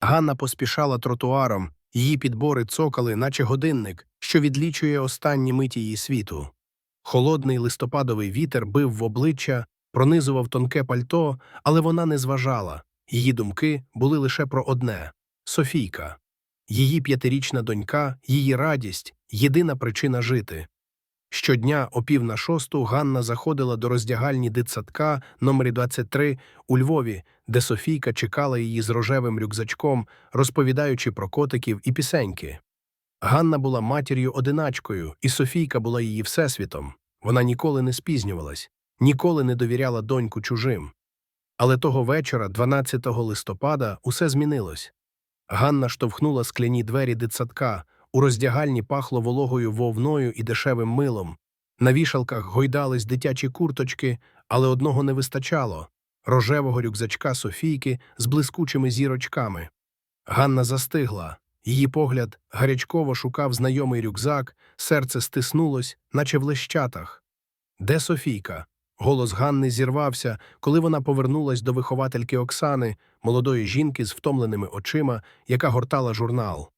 Ганна поспішала тротуаром, її підбори цокали, наче годинник, що відлічує останні миті її світу. Холодний листопадовий вітер бив в обличчя, пронизував тонке пальто, але вона не зважала. Її думки були лише про одне Софійка. Її п'ятирічна донька, її радість, єдина причина жити. Щодня о пів на шосту Ганна заходила до роздягальні дитсадка номері 23 у Львові, де Софійка чекала її з рожевим рюкзачком, розповідаючи про котиків і пісеньки. Ганна була матір'ю-одиначкою, і Софійка була її всесвітом. Вона ніколи не спізнювалась, ніколи не довіряла доньку чужим. Але того вечора, 12 листопада, усе змінилось. Ганна штовхнула скляні двері дитсадка, у роздягальні пахло вологою вовною і дешевим милом. На вішалках гойдались дитячі курточки, але одного не вистачало рожевого рюкзачка Софійки з блискучими зірочками. Ганна застигла. Її погляд гарячково шукав знайомий рюкзак, серце стиснулось, наче в лещатах. Де Софійка? Голос Ганни зірвався, коли вона повернулась до виховательки Оксани, молодої жінки з втомленими очима, яка гортала журнал.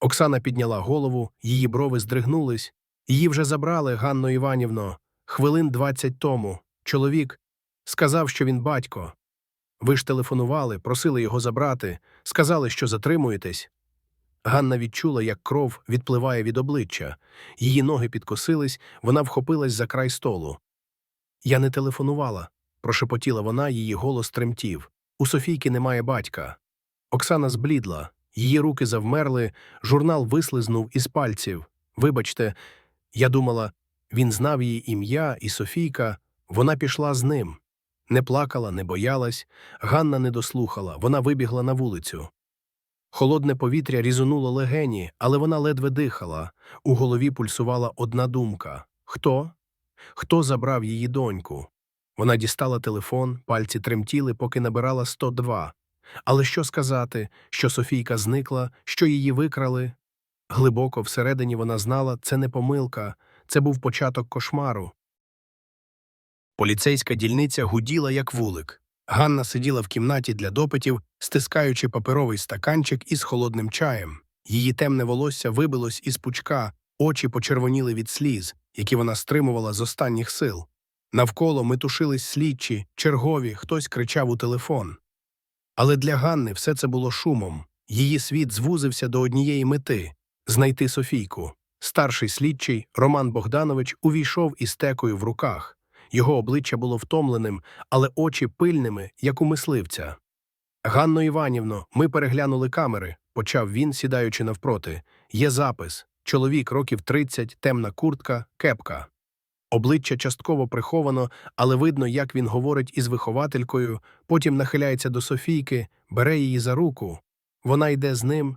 Оксана підняла голову, її брови здригнулись. Її вже забрали, Ганно Іванівно, хвилин двадцять тому. Чоловік сказав, що він батько. Ви ж телефонували, просили його забрати, сказали, що затримуєтесь. Ганна відчула, як кров відпливає від обличчя. Її ноги підкосились, вона вхопилась за край столу. Я не телефонувала, прошепотіла вона, її голос тремтів. У Софійки немає батька. Оксана зблідла, її руки завмерли, журнал вислизнув із пальців. Вибачте, я думала, він знав її ім'я, і Софійка, вона пішла з ним. Не плакала, не боялась, Ганна не дослухала, вона вибігла на вулицю. Холодне повітря різонуло легені, але вона ледве дихала. У голові пульсувала одна думка хто? Хто забрав її доньку? Вона дістала телефон, пальці тремтіли, поки набирала 102. Але що сказати, що Софійка зникла, що її викрали? Глибоко всередині вона знала, це не помилка, це був початок кошмару. Поліцейська дільниця гуділа, як вулик. Ганна сиділа в кімнаті для допитів, стискаючи паперовий стаканчик із холодним чаєм. Її темне волосся вибилось із пучка, очі почервоніли від сліз, які вона стримувала з останніх сил. Навколо метушились слідчі, чергові, хтось кричав у телефон. Але для Ганни все це було шумом. Її світ звузився до однієї мети знайти Софійку. Старший слідчий Роман Богданович увійшов із текою в руках. Його обличчя було втомленим, але очі пильними, як у мисливця. Ганно Іванівно, ми переглянули камери, почав він, сідаючи навпроти. Є запис чоловік років 30, темна куртка, кепка. Обличчя частково приховано, але видно, як він говорить із вихователькою, потім нахиляється до Софійки, бере її за руку. Вона йде з ним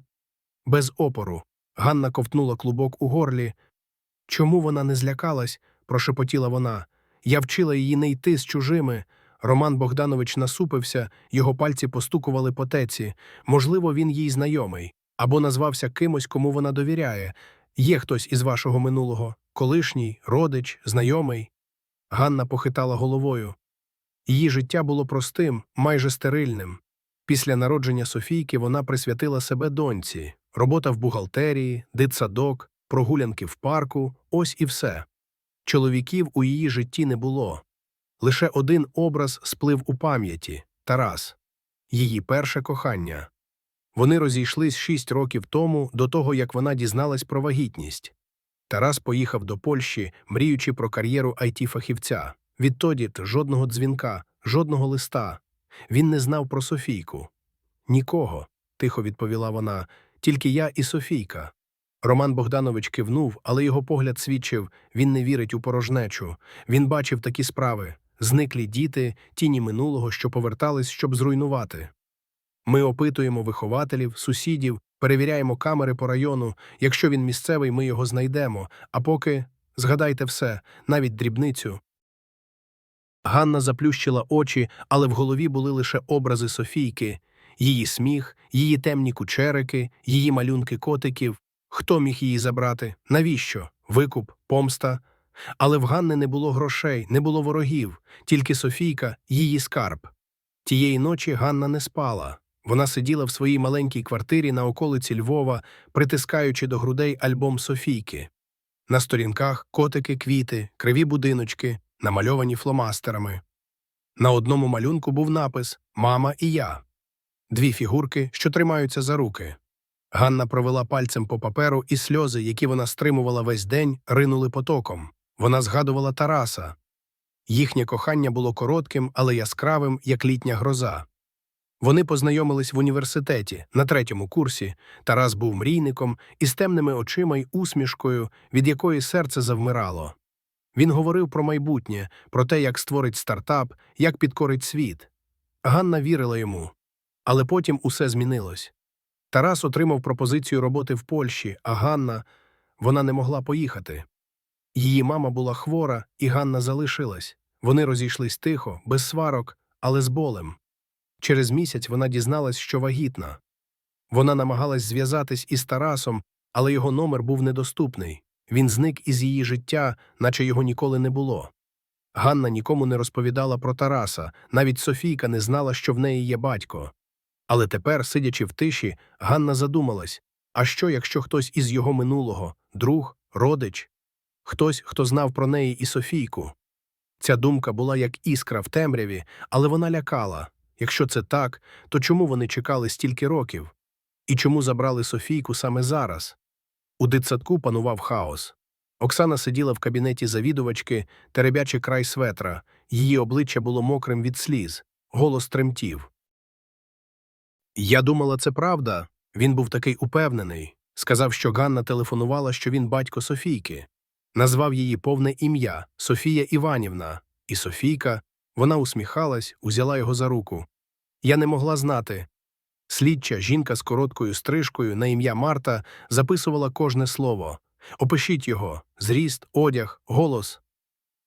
без опору. Ганна ковтнула клубок у горлі. Чому вона не злякалась? прошепотіла вона. Я вчила її не йти з чужими. Роман Богданович насупився, його пальці постукували по теці. Можливо, він їй знайомий, або назвався кимось, кому вона довіряє. Є хтось із вашого минулого колишній, родич, знайомий. Ганна похитала головою. Її життя було простим, майже стерильним. Після народження Софійки вона присвятила себе доньці, робота в бухгалтерії, дитсадок, прогулянки в парку, ось і все. Чоловіків у її житті не було. Лише один образ сплив у пам'яті Тарас, її перше кохання. Вони розійшлись шість років тому, до того як вона дізналась про вагітність. Тарас поїхав до Польщі, мріючи про кар'єру it фахівця Відтоді жодного дзвінка, жодного листа. Він не знав про Софійку. Нікого, тихо відповіла вона, тільки я і Софійка. Роман Богданович кивнув, але його погляд свідчив він не вірить у порожнечу. Він бачив такі справи зниклі діти, тіні минулого, що повертались, щоб зруйнувати. Ми опитуємо вихователів, сусідів, перевіряємо камери по району. Якщо він місцевий, ми його знайдемо. А поки згадайте все, навіть дрібницю. Ганна заплющила очі, але в голові були лише образи Софійки, її сміх, її темні кучерики, її малюнки котиків. Хто міг її забрати? Навіщо? Викуп, помста. Але в Ганни не було грошей, не було ворогів, тільки Софійка, її скарб. Тієї ночі Ганна не спала. Вона сиділа в своїй маленькій квартирі на околиці Львова, притискаючи до грудей альбом Софійки. На сторінках котики, квіти, криві будиночки, намальовані фломастерами. На одному малюнку був напис Мама і я. Дві фігурки, що тримаються за руки. Ганна провела пальцем по паперу, і сльози, які вона стримувала весь день, ринули потоком. Вона згадувала Тараса. Їхнє кохання було коротким, але яскравим, як літня гроза. Вони познайомились в університеті на третьому курсі. Тарас був мрійником із темними очима й усмішкою, від якої серце завмирало. Він говорив про майбутнє, про те, як створить стартап, як підкорить світ. Ганна вірила йому. Але потім усе змінилось. Тарас отримав пропозицію роботи в Польщі, а Ганна вона не могла поїхати. Її мама була хвора, і Ганна залишилась. Вони розійшлись тихо, без сварок, але з болем. Через місяць вона дізналась, що вагітна. Вона намагалась зв'язатись із Тарасом, але його номер був недоступний. Він зник із її життя, наче його ніколи не було. Ганна нікому не розповідала про Тараса, навіть Софійка не знала, що в неї є батько. Але тепер, сидячи в тиші, Ганна задумалась а що, якщо хтось із його минулого друг, родич, хтось, хто знав про неї і Софійку? Ця думка була як іскра в темряві, але вона лякала. Якщо це так, то чому вони чекали стільки років? І чому забрали Софійку саме зараз? У дитсадку панував хаос. Оксана сиділа в кабінеті завідувачки, теребячи край светра, її обличчя було мокрим від сліз, голос тремтів. Я думала, це правда. Він був такий упевнений. Сказав, що Ганна телефонувала, що він батько Софійки. Назвав її повне ім'я Софія Іванівна. І Софійка, вона усміхалась, узяла його за руку. Я не могла знати. Слідча жінка з короткою стрижкою на ім'я Марта записувала кожне слово. Опишіть його зріст, одяг, голос.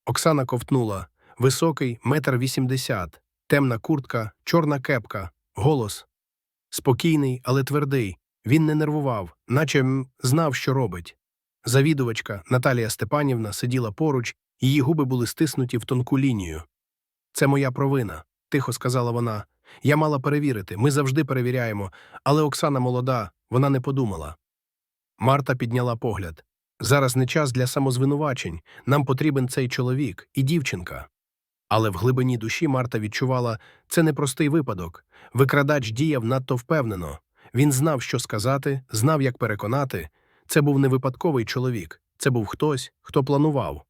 Оксана ковтнула високий, метр вісімдесят, темна куртка, чорна кепка, голос. Спокійний, але твердий. Він не нервував, наче знав, що робить. Завідувачка Наталія Степанівна сиділа поруч, її губи були стиснуті в тонку лінію. Це моя провина, тихо сказала вона. Я мала перевірити, ми завжди перевіряємо, але Оксана молода, вона не подумала. Марта підняла погляд. Зараз не час для самозвинувачень, нам потрібен цей чоловік і дівчинка. Але в глибині душі Марта відчувала, це непростий випадок. Викрадач діяв надто впевнено. Він знав, що сказати, знав, як переконати. Це був не випадковий чоловік, це був хтось, хто планував.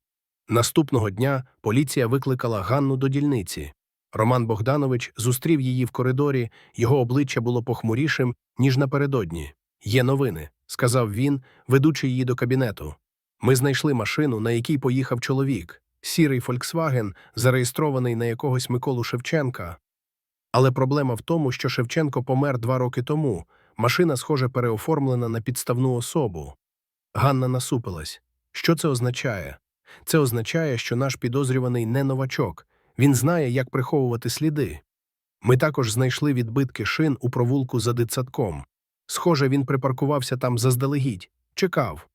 Наступного дня поліція викликала Ганну до дільниці. Роман Богданович зустрів її в коридорі, його обличчя було похмурішим, ніж напередодні. Є новини, сказав він, ведучи її до кабінету. Ми знайшли машину, на якій поїхав чоловік. Сірий Фольксваген, зареєстрований на якогось Миколу Шевченка. Але проблема в тому, що Шевченко помер два роки тому. Машина, схоже, переоформлена на підставну особу. Ганна насупилась. Що це означає? Це означає, що наш підозрюваний не новачок. Він знає, як приховувати сліди. Ми також знайшли відбитки шин у провулку за дитсадком. Схоже, він припаркувався там заздалегідь, чекав.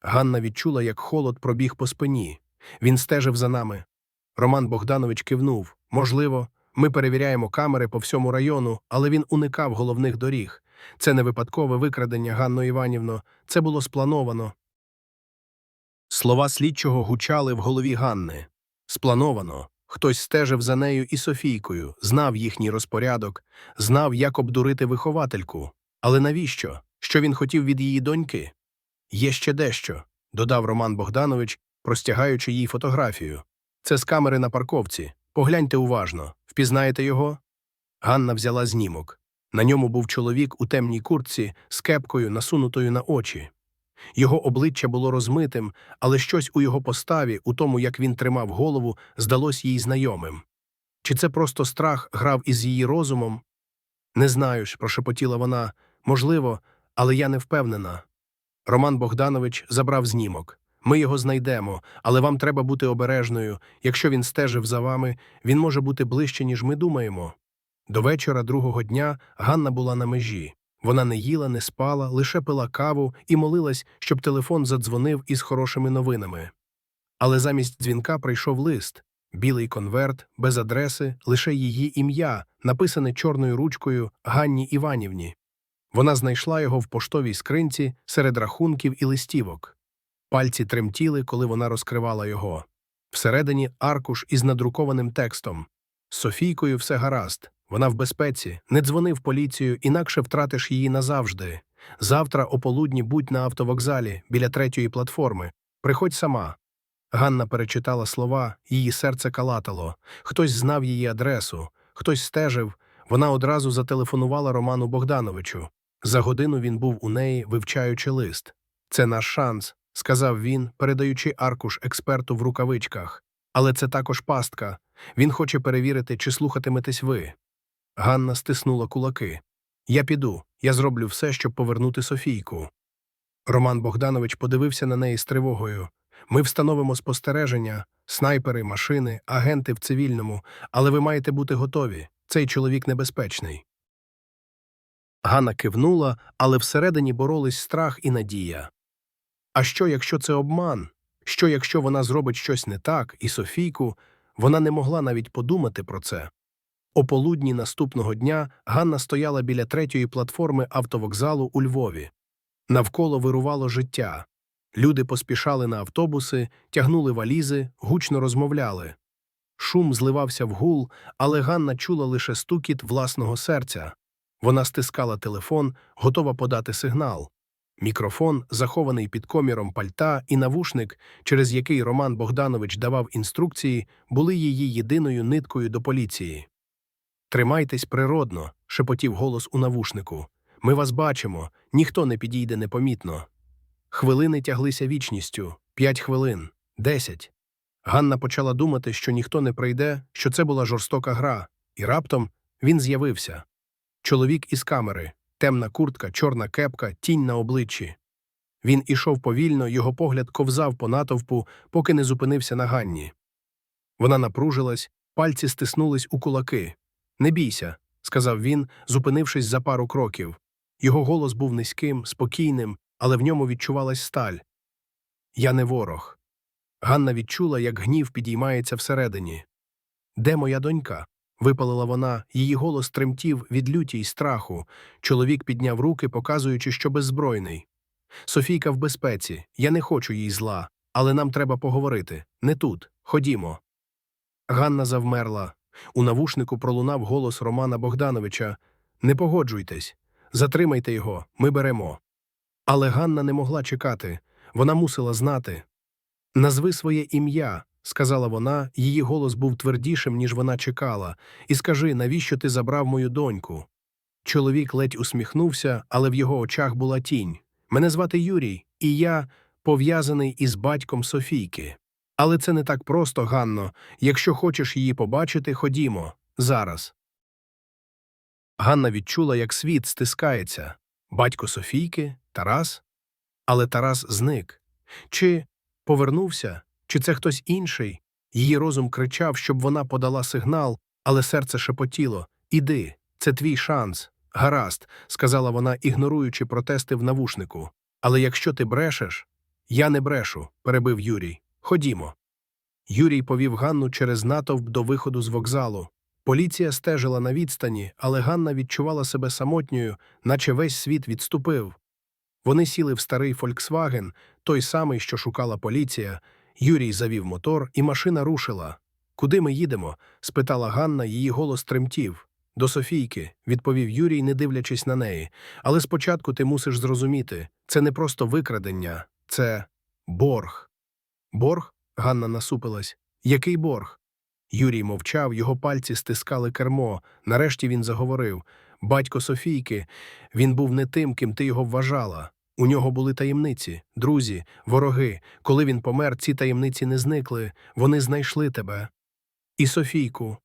Ганна відчула, як холод пробіг по спині. Він стежив за нами. Роман Богданович кивнув. Можливо, ми перевіряємо камери по всьому району, але він уникав головних доріг. Це не випадкове викрадення, Ганно Іванівно, це було сплановано. Слова слідчого гучали в голові Ганни. Сплановано. Хтось стежив за нею і Софійкою, знав їхній розпорядок, знав, як обдурити виховательку. Але навіщо? Що він хотів від її доньки? Є ще дещо, додав Роман Богданович, простягаючи їй фотографію. Це з камери на парковці. Погляньте уважно. Впізнаєте його? Ганна взяла знімок. На ньому був чоловік у темній куртці з кепкою, насунутою на очі. Його обличчя було розмитим, але щось у його поставі, у тому, як він тримав голову, здалось їй знайомим. Чи це просто страх грав із її розумом? Не знаю ж, прошепотіла вона. Можливо, але я не впевнена. Роман Богданович забрав знімок. Ми його знайдемо, але вам треба бути обережною. Якщо він стежив за вами, він може бути ближче, ніж ми думаємо. До вечора другого дня Ганна була на межі. Вона не їла, не спала, лише пила каву і молилась, щоб телефон задзвонив із хорошими новинами. Але замість дзвінка прийшов лист. Білий конверт, без адреси, лише її ім'я, написане чорною ручкою Ганні Іванівні. Вона знайшла його в поштовій скринці серед рахунків і листівок. Пальці тремтіли, коли вона розкривала його. Всередині аркуш із надрукованим текстом. Софійкою все гаразд. Вона в безпеці. Не дзвони в поліцію, інакше втратиш її назавжди. Завтра о полудні будь на автовокзалі, біля третьої платформи. Приходь сама. Ганна перечитала слова, її серце калатало. Хтось знав її адресу, хтось стежив. Вона одразу зателефонувала Роману Богдановичу. За годину він був у неї, вивчаючи лист. Це наш шанс, сказав він, передаючи аркуш експерту в рукавичках. Але це також пастка. Він хоче перевірити, чи слухатиметесь ви. Ганна стиснула кулаки. Я піду, я зроблю все, щоб повернути Софійку. Роман Богданович подивився на неї з тривогою. Ми встановимо спостереження, снайпери, машини, агенти в цивільному, але ви маєте бути готові. Цей чоловік небезпечний. Ганна кивнула, але всередині боролись страх і надія. А що, якщо це обман? Що, якщо вона зробить щось не так, і Софійку, вона не могла навіть подумати про це. О полудні наступного дня Ганна стояла біля третьої платформи автовокзалу у Львові. Навколо вирувало життя. Люди поспішали на автобуси, тягнули валізи, гучно розмовляли. Шум зливався в гул, але Ганна чула лише стукіт власного серця. Вона стискала телефон, готова подати сигнал. Мікрофон, захований під коміром пальта, і навушник, через який Роман Богданович давав інструкції, були її єдиною ниткою до поліції. Тримайтесь природно, шепотів голос у навушнику. Ми вас бачимо, ніхто не підійде непомітно. Хвилини тяглися вічністю п'ять хвилин, десять. Ганна почала думати, що ніхто не прийде, що це була жорстока гра, і раптом він з'явився. Чоловік із камери, темна куртка, чорна кепка, тінь на обличчі. Він ішов повільно, його погляд ковзав по натовпу, поки не зупинився на Ганні. Вона напружилась, пальці стиснулись у кулаки. Не бійся, сказав він, зупинившись за пару кроків. Його голос був низьким, спокійним, але в ньому відчувалась сталь. Я не ворог. Ганна відчула, як гнів підіймається всередині. Де моя донька? випалила вона, її голос тремтів від люті й страху. Чоловік підняв руки, показуючи, що беззбройний. Софійка в безпеці, я не хочу їй зла, але нам треба поговорити. Не тут. Ходімо. Ганна завмерла. У навушнику пролунав голос Романа Богдановича Не погоджуйтесь, затримайте його, ми беремо. Але Ганна не могла чекати, вона мусила знати. Назви своє ім'я, сказала вона, її голос був твердішим, ніж вона чекала, і скажи, навіщо ти забрав мою доньку? Чоловік ледь усміхнувся, але в його очах була тінь. Мене звати Юрій, і я пов'язаний із батьком Софійки. Але це не так просто, Ганно. Якщо хочеш її побачити, ходімо. Зараз. Ганна відчула, як світ стискається. Батько Софійки, Тарас. Але Тарас зник. Чи повернувся, чи це хтось інший? Її розум кричав, щоб вона подала сигнал, але серце шепотіло Іди, це твій шанс. Гаразд, сказала вона, ігноруючи протести в навушнику. Але якщо ти брешеш. Я не брешу, перебив Юрій. Ходімо. Юрій повів Ганну через натовп до виходу з вокзалу. Поліція стежила на відстані, але Ганна відчувала себе самотньою, наче весь світ відступив. Вони сіли в старий Фольксваген, той самий, що шукала поліція. Юрій завів мотор, і машина рушила. Куди ми їдемо? спитала Ганна, її голос тремтів. До Софійки, відповів Юрій, не дивлячись на неї. Але спочатку ти мусиш зрозуміти це не просто викрадення, це борг. Борг? Ганна насупилась. Який борг? Юрій мовчав, його пальці стискали кермо. Нарешті він заговорив. Батько Софійки, він був не тим, ким ти його вважала. У нього були таємниці, друзі, вороги. Коли він помер, ці таємниці не зникли, вони знайшли тебе. І Софійку.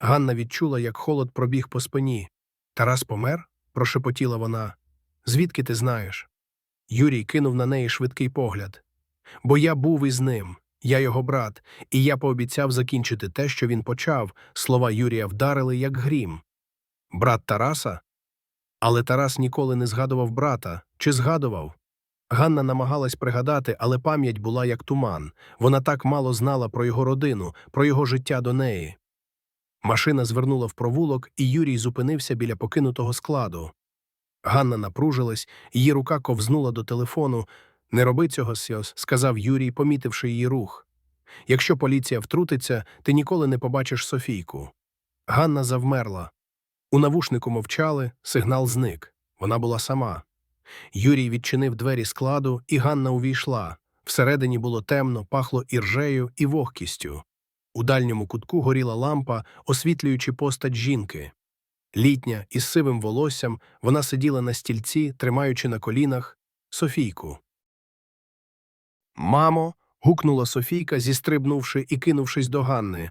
Ганна відчула, як холод пробіг по спині. Тарас помер? прошепотіла вона. Звідки ти знаєш? Юрій кинув на неї швидкий погляд. Бо я був із ним, я його брат, і я пообіцяв закінчити те, що він почав. Слова Юрія вдарили, як грім. Брат Тараса? Але Тарас ніколи не згадував брата. Чи згадував? Ганна намагалась пригадати, але пам'ять була як туман. Вона так мало знала про його родину, про його життя до неї. Машина звернула в провулок, і Юрій зупинився біля покинутого складу. Ганна напружилась, її рука ковзнула до телефону. Не роби цього, Сьос, сказав Юрій, помітивши її рух. Якщо поліція втрутиться, ти ніколи не побачиш Софійку. Ганна завмерла. У навушнику мовчали, сигнал зник. Вона була сама. Юрій відчинив двері складу, і Ганна увійшла. Всередині було темно, пахло іржею і вогкістю. У дальньому кутку горіла лампа, освітлюючи постать жінки. Літня, із сивим волоссям, вона сиділа на стільці, тримаючи на колінах Софійку. Мамо. гукнула Софійка, зістрибнувши і кинувшись до Ганни.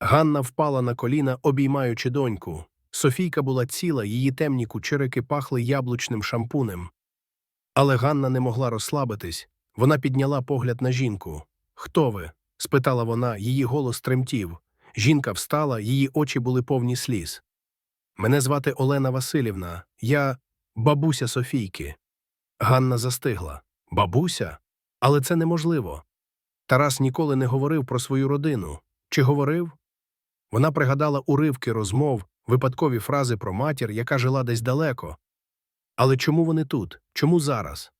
Ганна впала на коліна, обіймаючи доньку. Софійка була ціла, її темні кучерики пахли яблучним шампунем. Але Ганна не могла розслабитись. Вона підняла погляд на жінку. Хто ви? спитала вона, її голос тремтів. Жінка встала, її очі були повні сліз. Мене звати Олена Васильівна. Я бабуся Софійки. Ганна застигла. Бабуся? Але це неможливо. Тарас ніколи не говорив про свою родину. Чи говорив? Вона пригадала уривки розмов, випадкові фрази про матір, яка жила десь далеко. Але чому вони тут? Чому зараз?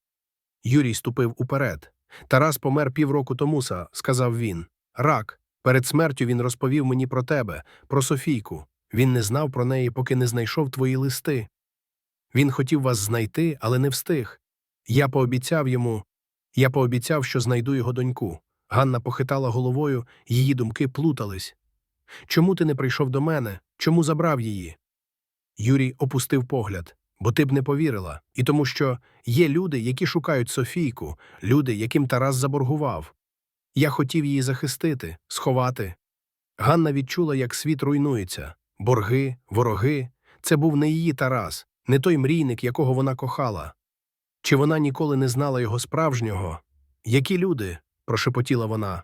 Юрій ступив уперед. Тарас помер півроку тому, сказав він. Рак. Перед смертю він розповів мені про тебе, про Софійку. Він не знав про неї, поки не знайшов твої листи. Він хотів вас знайти, але не встиг. Я пообіцяв йому. Я пообіцяв, що знайду його доньку. Ганна похитала головою, її думки плутались. Чому ти не прийшов до мене? Чому забрав її? Юрій опустив погляд, бо ти б не повірила, і тому що є люди, які шукають Софійку, люди, яким Тарас заборгував. Я хотів її захистити, сховати. Ганна відчула, як світ руйнується. Борги, вороги. Це був не її Тарас, не той мрійник, якого вона кохала. Чи вона ніколи не знала його справжнього? Які люди? прошепотіла вона.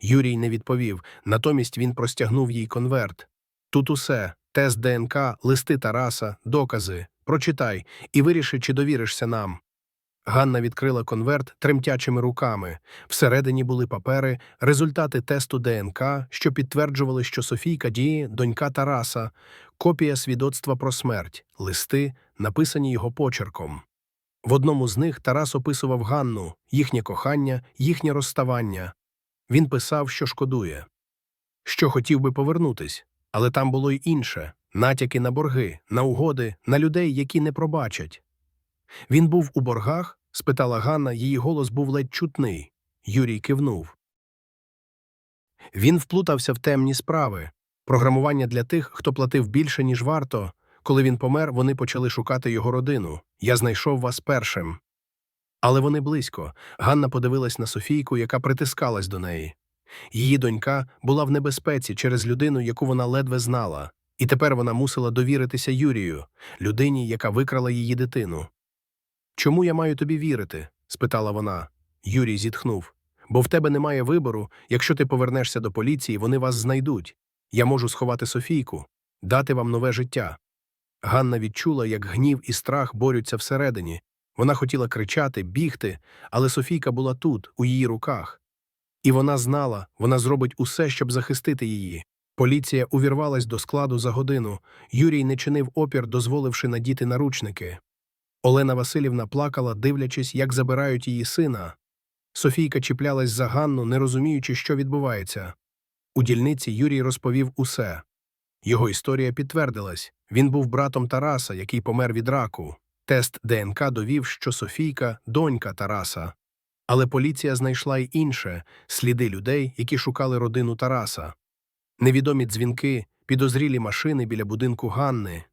Юрій не відповів, натомість він простягнув їй конверт. Тут усе тест ДНК, листи Тараса, докази. Прочитай і виріши, чи довіришся нам. Ганна відкрила конверт тремтячими руками. Всередині були папери, результати тесту ДНК, що підтверджували, що Софійка діє донька Тараса, копія свідоцтва про смерть, листи, написані його почерком. В одному з них Тарас описував Ганну, їхнє кохання, їхнє розставання. Він писав, що шкодує, що хотів би повернутись, але там було й інше натяки на борги, на угоди, на людей, які не пробачать. Він був у боргах? спитала Ганна, її голос був ледь чутний. Юрій кивнув. Він вплутався в темні справи. Програмування для тих, хто платив більше, ніж варто. Коли він помер, вони почали шукати його родину. Я знайшов вас першим. Але вони близько. Ганна подивилась на Софійку, яка притискалась до неї. Її донька була в небезпеці через людину, яку вона ледве знала, і тепер вона мусила довіритися Юрію, людині, яка викрала її дитину. Чому я маю тобі вірити? спитала вона. Юрій зітхнув. Бо в тебе немає вибору, якщо ти повернешся до поліції, вони вас знайдуть. Я можу сховати Софійку, дати вам нове життя. Ганна відчула, як гнів і страх борються всередині. Вона хотіла кричати, бігти, але Софійка була тут, у її руках. І вона знала, вона зробить усе, щоб захистити її. Поліція увірвалась до складу за годину. Юрій не чинив опір, дозволивши надіти наручники. Олена Васильівна плакала, дивлячись, як забирають її сина. Софійка чіплялась за Ганну, не розуміючи, що відбувається. У дільниці Юрій розповів усе. Його історія підтвердилась. Він був братом Тараса, який помер від раку. Тест ДНК довів, що Софійка – донька Тараса. Але поліція знайшла й інше – сліди людей, які шукали родину Тараса. Невідомі дзвінки, підозрілі машини біля будинку Ганни.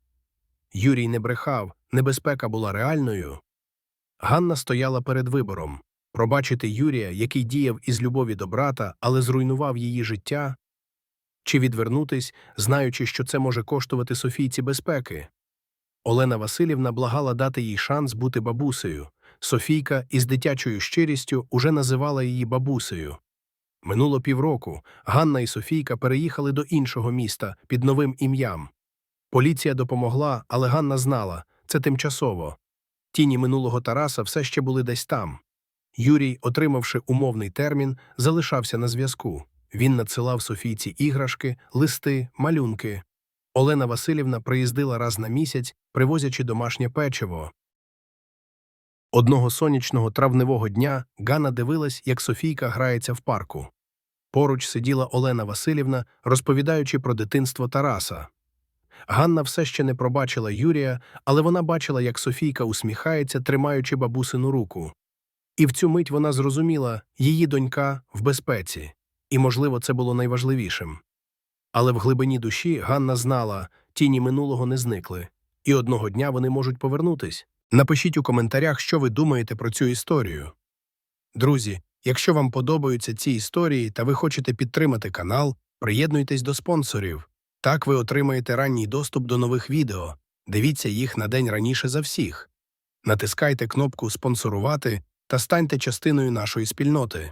Юрій не брехав, небезпека була реальною. Ганна стояла перед вибором – пробачити Юрія, який діяв із любові до брата, але зруйнував її життя, чи відвернутись, знаючи, що це може коштувати Софійці безпеки. Олена Васильівна благала дати їй шанс бути бабусею. Софійка із дитячою щирістю уже називала її бабусею. Минуло півроку. Ганна і Софійка переїхали до іншого міста під новим ім'ям. Поліція допомогла, але Ганна знала це тимчасово. Тіні минулого Тараса все ще були десь там. Юрій, отримавши умовний термін, залишався на зв'язку. Він надсилав Софійці іграшки, листи, малюнки. Олена Васильівна приїздила раз на місяць, привозячи домашнє печиво. Одного сонячного травневого дня Ганна дивилась, як Софійка грається в парку. Поруч сиділа Олена Васильівна, розповідаючи про дитинство Тараса. Ганна все ще не пробачила Юрія, але вона бачила, як Софійка усміхається, тримаючи бабусину руку. І в цю мить вона зрозуміла її донька в безпеці, і, можливо, це було найважливішим. Але в глибині душі Ганна знала, тіні минулого не зникли, і одного дня вони можуть повернутись. Напишіть у коментарях, що ви думаєте про цю історію. Друзі, якщо вам подобаються ці історії та ви хочете підтримати канал, приєднуйтесь до спонсорів. Так ви отримаєте ранній доступ до нових відео. Дивіться їх на день раніше за всіх. Натискайте кнопку Спонсорувати та станьте частиною нашої спільноти.